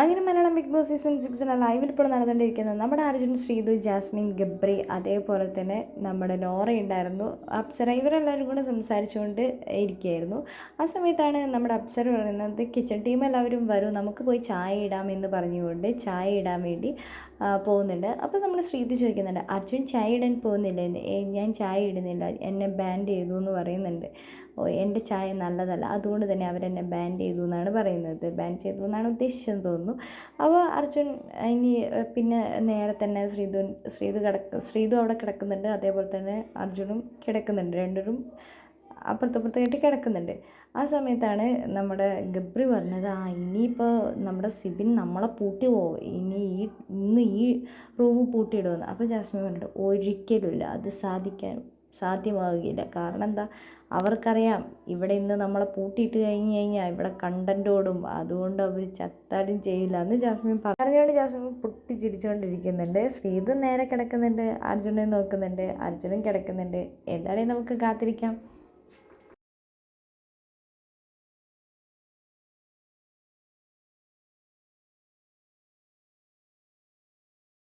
അങ്ങനെ Malayalam big boss season സിക്സിലെ ലൈവിൽ ഇപ്പോൾ നടന്നുകൊണ്ടിരിക്കുന്നത് നമ്മുടെ അർജുൻ ശ്രീതു ജാസ്മിൻ ഗബ്രി അതേപോലെ തന്നെ നമ്മുടെ നോറ ഉണ്ടായിരുന്നു. അപ്സര ഇവരെല്ലാവരും കൂടെ സംസാരിച്ചുകൊണ്ട് ഇരിക്കുകയായിരുന്നു. ആ സമയത്താണ് നമ്മുടെ അപ്സര പറയുന്നത് കിച്ചൺ ടീം എല്ലാവരും വരും നമുക്ക് പോയി ചായ ഇടാം എന്ന് പറഞ്ഞുകൊണ്ട് ചായ ഇടാൻ വേണ്ടി പോകുന്നുണ്ട്. അപ്പോൾ നമ്മൾ ശ്രീതു ചോദിക്കുന്നുണ്ട് അർജുൻ ചായ ഇടാൻ പോകുന്നില്ല? ഞാൻ ചായ ഇടുന്നില്ല എന്നെ ബാൻ ചെയ്തു എന്ന് പറയുന്നുണ്ട്. ഓ എന്റെ ചായ നല്ലതല്ല അതുകൊണ്ട് തന്നെ അവരെന്നെ ബാൻ ചെയ്തു എന്നാണ് പറയുന്നത്. ബാൻ ചെയ്തു എന്നാണ് ഉദ്ദേശിച്ചതെന്ന് തോന്നുന്നു. അപ്പോൾ അർജുൻ ഇനി പിന്നെ നേരെ തന്നെ ശ്രീധു ശ്രീധു കിടക്ക ശ്രീധു അവിടെ കിടക്കുന്നുണ്ട്. അതേപോലെ തന്നെ അർജുനും കിടക്കുന്നുണ്ട്. രണ്ടുപേരും അപ്പുറത്തപ്പുറത്തായിട്ട് കിടക്കുന്നുണ്ട്. ആ സമയത്താണ് നമ്മുടെ ഗബ്രി പറഞ്ഞത് ആ ഇനിയിപ്പോൾ നമ്മുടെ സിബിൻ നമ്മളെ പൂട്ടി പോകും ഇനി ഈ ഇന്ന് ഈ റൂം പൂട്ടിയിടുമെന്ന്. അപ്പോൾ ജാസ്മിൻ പറഞ്ഞിട്ട് ഒരിക്കലുമില്ല അത് സാധിക്കാൻ സാധ്യമാവുകയില്ല. കാരണം എന്താ അവർക്കറിയാം ഇവിടെ ഇന്ന് നമ്മളെ പൂട്ടിയിട്ട് കഴിഞ്ഞ് കഴിഞ്ഞാൽ ഇവിടെ കണ്ടന്റോടും അതുകൊണ്ട് അവർ ചത്താലും ചെയ്യില്ല എന്ന് ജാസ്മിൻ പറ- പറഞ്ഞുകൊണ്ട് ജാസ്മിൻ പൊട്ടി ചിരിച്ചുകൊണ്ടിരിക്കുന്നുണ്ട് ശ്രീധൻ നേരെ കിടക്കുന്നുണ്ട്. അർജുനെ നോക്കുന്നുണ്ട്. അർജുനൻ കിടക്കുന്നുണ്ട്. എന്തായാലും നമുക്ക് കാത്തിരിക്കാം.